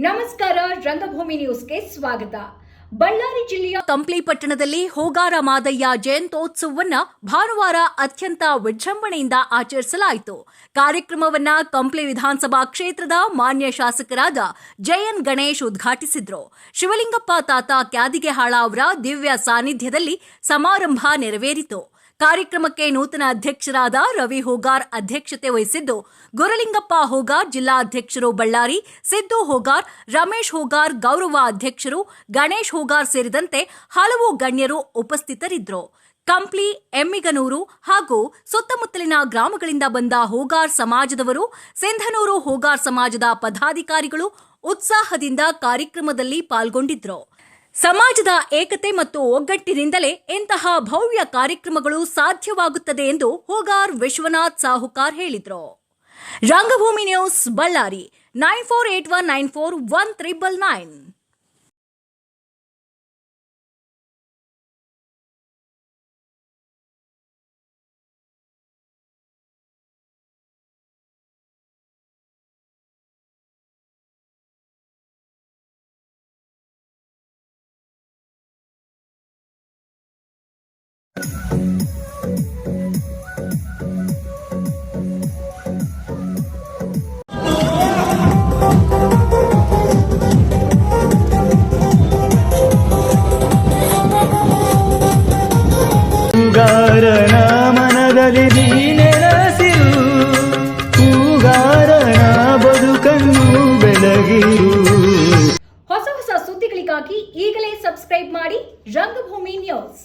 ನಮಸ್ಕಾರ, ರಂಗಭೂಮಿ ನ್ಯೂಸ್ಗೆ ಸ್ವಾಗತ. ಬಳ್ಳಾರಿ ಜಿಲ್ಲೆಯ ಕಂಪ್ಲಿ ಪಟ್ಟಣದಲ್ಲಿ ಹೋಗಾರ ಮಾದಯ್ಯ ಜಯಂತೋತ್ಸವವನ್ನ ಭಾನುವಾರ ಅತ್ಯಂತ ವಿಜೃಂಭಣೆಯಿಂದ ಆಚರಿಸಲಾಯಿತು. ಕಾರ್ಯಕ್ರಮವನ್ನ ಕಂಪ್ಲಿ ವಿಧಾನಸಭಾ ಕ್ಷೇತ್ರದ ಮಾನ್ಯ ಶಾಸಕರಾದ ಜಯನ್ ಗಣೇಶ್ ಉದ್ಘಾಟಿಸಿದ್ರು. ಶಿವಲಿಂಗಪ್ಪ ತಾತ ಕ್ಯಾದಿಗೆಹಾಳ ಅವರ ದಿವ್ಯ ಸಾನ್ನಿಧ್ಯದಲ್ಲಿ ಸಮಾರಂಭ ನೆರವೇರಿತು. ಕಾರ್ಯಕ್ರಮಕ್ಕೆ ನೂತನ ಅಧ್ಯಕ್ಷರಾದ ರವಿ ಹೋಗಾರ್ ಅಧ್ಯಕ್ಷತೆ ವಹಿಸಿದ್ದು, ಗುರಲಿಂಗಪ್ಪ ಹೋಗಾರ್ ಜಿಲ್ಲಾಧ್ಯಕ್ಷರು ಬಳ್ಳಾರಿ, ಸಿದ್ದು ಹೋಗಾರ್, ರಮೇಶ್ ಹೋಗಾರ್ ಗೌರವ ಅಧ್ಯಕ್ಷರು, ಗಣೇಶ್ ಹೋಗಾರ್ ಸೇರಿದಂತೆ ಹಲವು ಗಣ್ಯರು ಉಪಸ್ಥಿತರಿದ್ದರು. ಕಂಪ್ಲಿ, ಎಮ್ಮಿಗನೂರು ಹಾಗೂ ಸುತ್ತಮುತ್ತಲಿನ ಗ್ರಾಮಗಳಿಂದ ಬಂದ ಹೋಗಾರ್ ಸಮಾಜದವರು, ಸಿಂಧನೂರು ಹೋಗಾರ್ ಸಮಾಜದ ಪದಾಧಿಕಾರಿಗಳು ಉತ್ಸಾಹದಿಂದ ಕಾರ್ಯಕ್ರಮದಲ್ಲಿ ಪಾಲ್ಗೊಂಡಿದ್ರು ಸಮಾಜದ ಏಕತೆ ಮತ್ತು ಒಗ್ಗಟ್ಟಿನಿಂದಲೇ ಇಂತಹ ಭವ್ಯ ಕಾರ್ಯಕ್ರಮಗಳು ಸಾಧ್ಯವಾಗುತ್ತದೆ ಎಂದು ಹೋಗಾರ್ ವಿಶ್ವನಾಥ್ ಸಾಹುಕಾರ್ ಹೇಳಿದರು. Rangabhoomi news Bellary, nine four eight one nine four one triple nine. ಹೊಸ ಈಗಲೇ ಸಬ್ಸ್ಕ್ರೈಬ್ ಮಾಡಿ ರಂಗಭೂಮಿ ನ್ಯೂಸ್